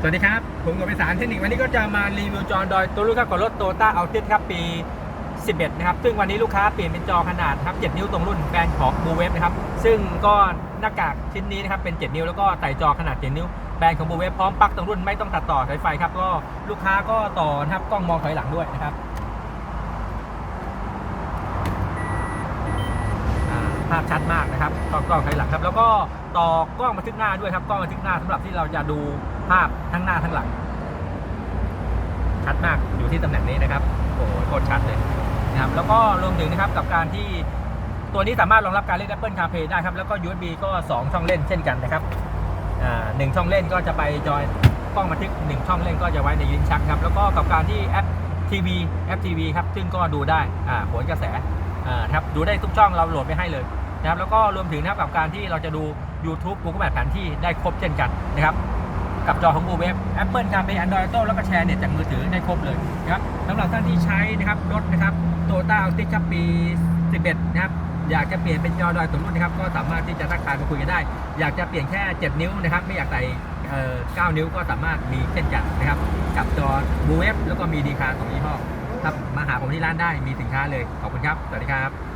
สวัสดีครับ ผมกับไปสารเทคนิควันนี้ก็จะมารีวิวจอดอยตัวลูกค้ากับรถโตต้าอัลติสครับปี 11 นะครับ ซึ่งวันนี้ลูกค้าเปลี่ยนเป็นจอขนาดครับ 7 นิ้วตรงรุ่นแบรนด์ของบูเวฟนะครับ ซึ่งก็หน้ากากชิ้นนี้นะครับเป็น 7 นิ้วแล้วก็ใส่จอขนาด 7 นิ้วแบรนด์ของบูเวฟพร้อมปลั๊กตรงรุ่นไม่ต้องตัดต่อสายไฟครับก็ลูกค้าก็ต่อนะครับกล้องมองถอยหลังด้วยนะครับอ่า ภาพชัดมากนะครับกล้องกล้องถอยหลังครับ แล้วก็ต่อกล้องบันทึกหน้าด้วยครับกล้องบันทึกหน้าสำหรับที่เราจะดูภาพทั้งหน้าทั้งหลัง ชัดมากอยู่ที่ตำแหน่งนี้นะครับโอ้โหโคตรชัดเลยนะครับแล้วก็รวมถึงนะครับกับการที่ตัวนี้สามารถรองรับการเล่น Apple CarPlay ได้ครับ แล้วก็ USB ก็ 2 ช่องเล่นเช่นกันนะครับอ่าหนึ่งช่องเล่นก็จะไปจอยกล้องบันทึกหนึ่งช่องเล่นก็จะไว้ในลิ้นชักครับ แล้วก็กับการที่แอปทีวีแอปทีวีครับ ซึ่งก็ดูได้อ่าผลกระแส ครับดูได้ทุกช่องเราโหลดไปให้เลยนะครับแล้วก็รวมถึงนะครับกับการที่เราจะดู YouTube Google Map แผนที่ได้ครบเช่นกันนะครับกับจอของ Google Web Apple CarPlay Android Auto แล้วก็แชร์เน็ตจากมือถือได้ครบเลยนะครับสำหรับท่านที่ใช้นะครับรถนะครับ Toyota Altis ครับปี 11 นะครับอยากจะเปลี่ยนเป็นจอดอยสมรุ่นนะครับก็สามารถที่จะทักทายมาคุยกันได้ อยากจะเปลี่ยนแค่ 7 นิ้วนะครับ ไม่อยากใส่เอ่อ9นิ้วก็สามารถมีเช่นกันนะครับ กับจอ Blue Web แล้วก็มีดีคาของยี่ห้อ ครับมาหาผมที่ร้านได้มีสินค้าเลยขอบคุณครับสวัสดีครับ